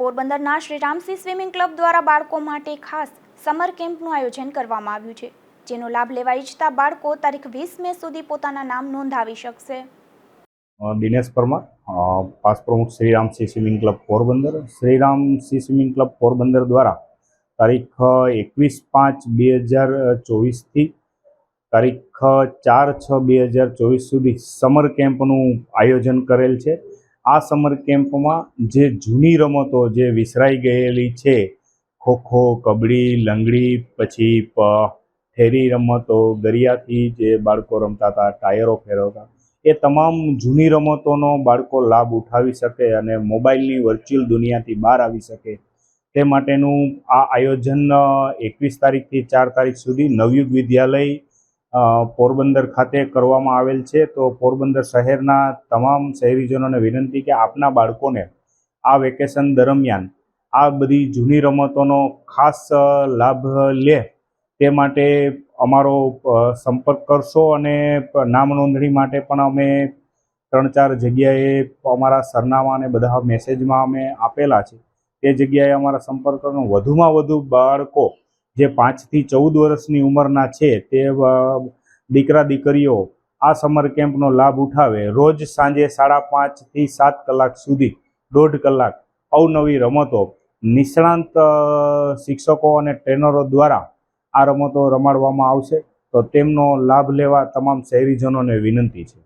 પોરબંદરના Shri Ramsi swimming club દ્વારા બાળકો માટે ખાસ સમર કેમ્પનું આયોજન કરવામાં આવ્યું છે, જેનો લાભ લેવા ઈચ્છતા બાળકો તારીખ વીસ મે સુધી પોતાના નામ નોંધાવી શકશે. દિનેશ પરમાર પાસ પ્રમુખ Shriram sea swimming club Porbandar. Shriram sea swimming club Porbandar દ્વારા તારીખ એકવીસ પાંચ બે હજાર ચોવીસથી તારીખ ચાર છ બે હજાર ચોવીસ સુધી સમર કેમ્પનું આયોજન કરેલ છે. આ સમર કેમ્પમાં જે જૂની રમતો જે વિસરાઈ ગયેલી છે, ખોખો, કબડ્ડી, લંગડી, પછી ફેરી રમતો, દરિયાથી જે બાળકો રમતા હતા, ટાયરો ફેરવતા, એ તમામ જૂની રમતોનો બાળકો લાભ ઉઠાવી શકે અને મોબાઈલની વર્ચ્યુઅલ દુનિયાથી બહાર આવી શકે. તે માટેનું આ આયોજન એકવીસ તારીખથી ચાર તારીખ સુધી નવયુગ વિદ્યાલય પોરબંદર ખાતે કરવામાં આવેલ છે. તો પોરબંદર શહેરના તમામ શહેરીજનોને વિનંતી કે આપના બાળકોને આ વેકેશન દરમિયાન આ બધી જૂની રમતોનો ખાસ લાભ લે તે માટે અમારો સંપર્ક કરશો અને નામ નોંધણી માટે પણ અમે ત્રણ ચાર જગ્યાએ અમારા સરનામા અને બધા મેસેજમાં અમે આપેલા છે. તે જગ્યાએ અમારા સંપર્ક કરવાનો વધુમાં વધુ બાળકો જે પાંચથી ચૌદ વર્ષની ઉંમરના છે તે દીકરા દીકરીઓ આ સમર કેમ્પનો લાભ ઉઠાવે. રોજ સાંજે સાડા પાંચથી સાત કલાક સુધી, દોઢ કલાક, અવનવી રમતો, નિષ્ણાંત શિક્ષકો અને ટ્રેનરો દ્વારા આ રમતો રમાડવામાં આવશે. તો તેમનો લાભ લેવા તમામ શહેરીજનોને વિનંતી છે.